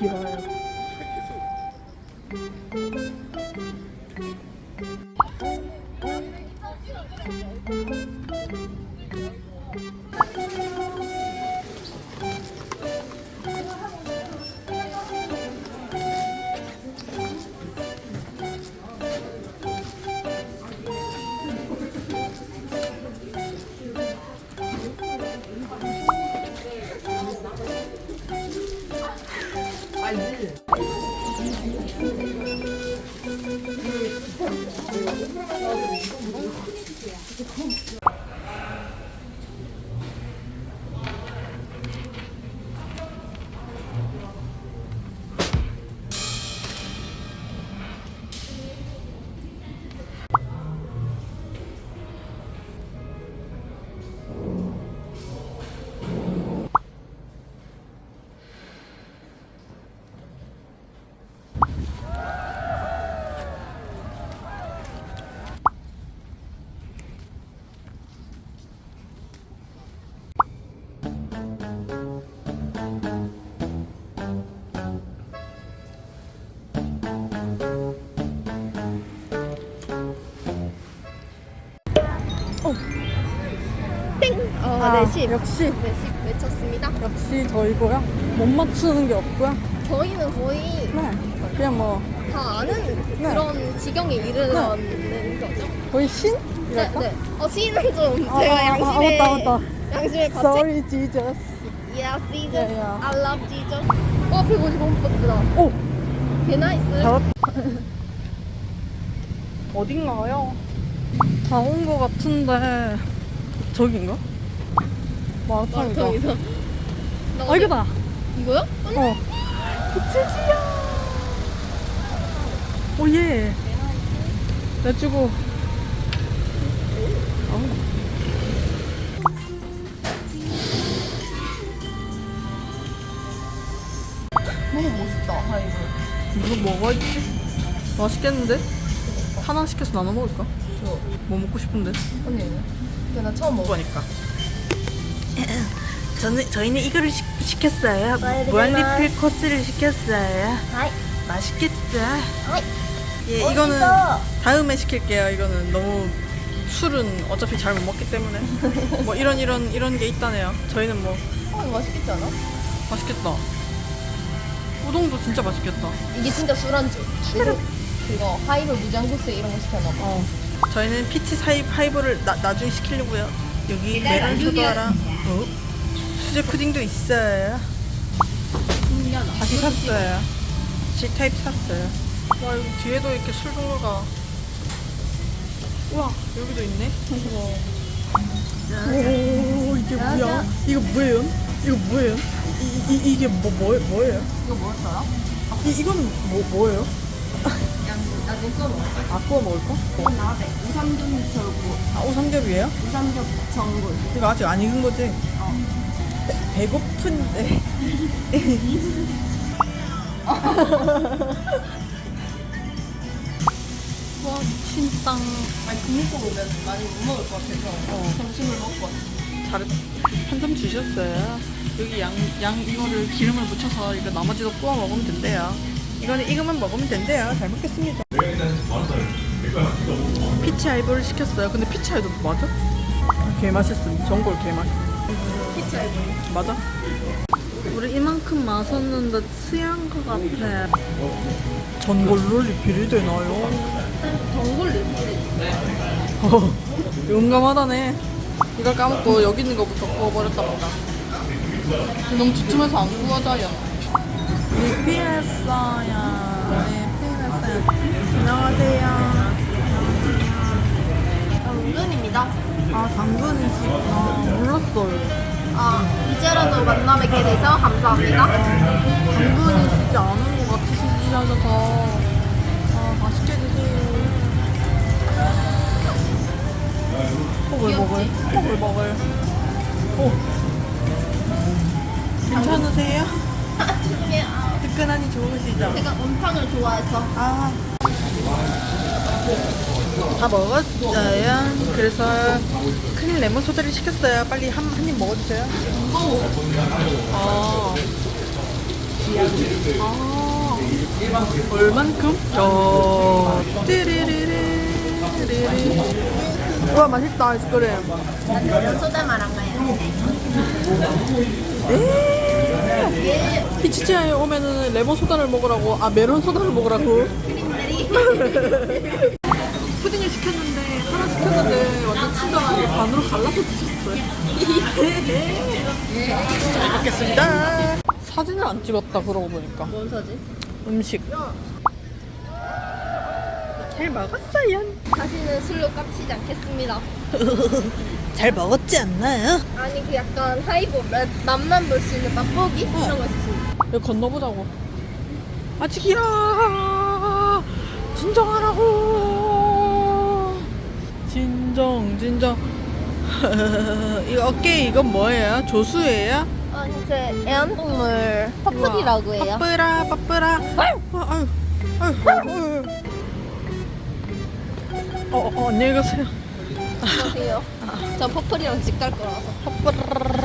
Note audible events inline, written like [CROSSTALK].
비와 4시. 역시 4시 외쳤습니다. 역시 저희고요. 못 맞추는 게 없고요. 저희는 거의 네. 그냥 뭐 다 아는 그런 지경에 이르는 거죠. 거의 네, 신이랄까? 네. 어, 시는 좀 아, 제가 아, 아, 양심에 맞다, 맞다. 양심에 같이 Sorry, Jesus. Yeah, Jesus. 네, 야. I love Jesus. 어, 155분 뻗다. 오, 개 나이스. 어딘가요? 다 온 거 같은데 저긴가? 마라탕이다. 마라탕이다. 나 아 어제- 이거다. 이거요? 어. 부채지야. 오예. 내주고. 너무 멋있다, 하이브. 이거 있지? 맛있겠는데? 하나 시켜서 나눠 먹을까? 저, 뭐 먹고 싶은데? 언니는? 근데 나 처음 먹어. 거니까. [CLEARS THROAT] 저는 저희는 이거를 시, 시켰어요. 와이드 무한리필 코스를 시켰어요. 하이. 맛있겠다. 하이. 예? 이거는 다음에 시킬게요. 이거는 너무 술은 어차피 잘 못 먹기 때문에 [LAUGHS] 뭐 이런 이런 이런 게 있다네요. 저희는 뭐 어, 이거 맛있겠지 않아? 맛있겠다. 우동도 진짜 맛있겠다. 이게 진짜 술안주. 그래서 그거 하이브 무장구스 이런 거 시켜놔봐. 어. 저희는 피치 사이 하이볼을 나, 나중에 시키려고요. 여기 내가 메론 나중에 초코랑 어? 수제 푸딩도 있어요. 다시 샀어요. C 타입 샀어요. 와 여기 뒤에도 이렇게 술 종류가. 우와 여기도 있네. 오 이게 뭐야? 이거 뭐예요? 이거 뭐예요? 이, 이, 이게 뭐, 뭐 뭐예요? 이거 뭐였어요? 이, 이거는 뭐 뭐예요? 양, 나중에 써 먹어. 아 구워 먹을 거? 나베. 우삼전 절구. 아 오삼겹이에요? 우삼전 전골. 이거 아직 안 익은 거지? 배- 배고픈데. [LAUGHS] 와, 신땅. 아니, 국물국을 많이 못 먹을 것 같아서 어. 점심을 먹고 왔어. 잘, 한점 주셨어요. 여기 양, 양 이거를 기름을 묻혀서 이거 나머지도 구워 먹으면 된대요. 이거는 이것만 먹으면 된대요. 잘 먹겠습니다. 피치 아이보를 시켰어요. 근데 피치 아이도 맞아? 개 맛있음. 전골 개 맛. 피자 이거. 맞아? 우리 이만큼 마셨는데 취한 것 같아. 전골로 리필이 되나요? 전골 리필. 어, [LAUGHS] 용감하다네. 이걸 까먹고 여기 있는 거부터 구워버렸다 보다. 너무 두툼해서 안 구워져요. 리필했어요. 안녕하세요. 은근입니다. 아, 당근이시구나. 몰랐어요. 아, 이제라도 만나 뵙게 돼서 감사합니다. 당근이시지 않은 것 같으시셔서. 아, 맛있게 드세요. 포글포글. 귀엽지? 포글포글. 오. 괜찮으세요? 이게 [LAUGHS] 아, 뜨끈하니 좋으시죠? 제가 온탕을 좋아해서 아. 다 먹었어요. 그래서 큰 레몬 소다를 시켰어요. 빨리 한 한 입 먹어주세요. 아. 아. 얼만큼? 저 띠리리리. 와 맛있다 아이스크림. 소다 말한 거야. 네. 피치치아에 오면은 레몬 소다를 먹으라고 아 메론 소다를 먹으라고. [LAUGHS] 푸딩을 시켰는데 하나 시켰는데 완전 친절하게 반으로 갈라서 주셨어요. [LAUGHS] 잘 먹겠습니다. 사진을 안 찍었다 그러고 보니까 뭔 사진? 음식. 잘 먹었어요. 다시는 술로 깝치지 않겠습니다. [LAUGHS] 잘 먹었지 않나요? 아니 그 약간 하이볼 맛- 맛만 볼 수 있는 맛보기 이런 거 있었습니다. 여기 건너보자고. 아직이야. 진정하라고. 진정, 진정. [LAUGHS] 이거 어깨 이건 뭐예요? 조수예요? 아니 제 애완동물 퍼플이라고 해요. 빠뿌라, 빠뿌라. 아유, 아유, 아유, 아유. 어, 어, 안녕히 가세요. 안녕하세요. 저 퍼플이랑 집 갈 거라서. 빠뿌라.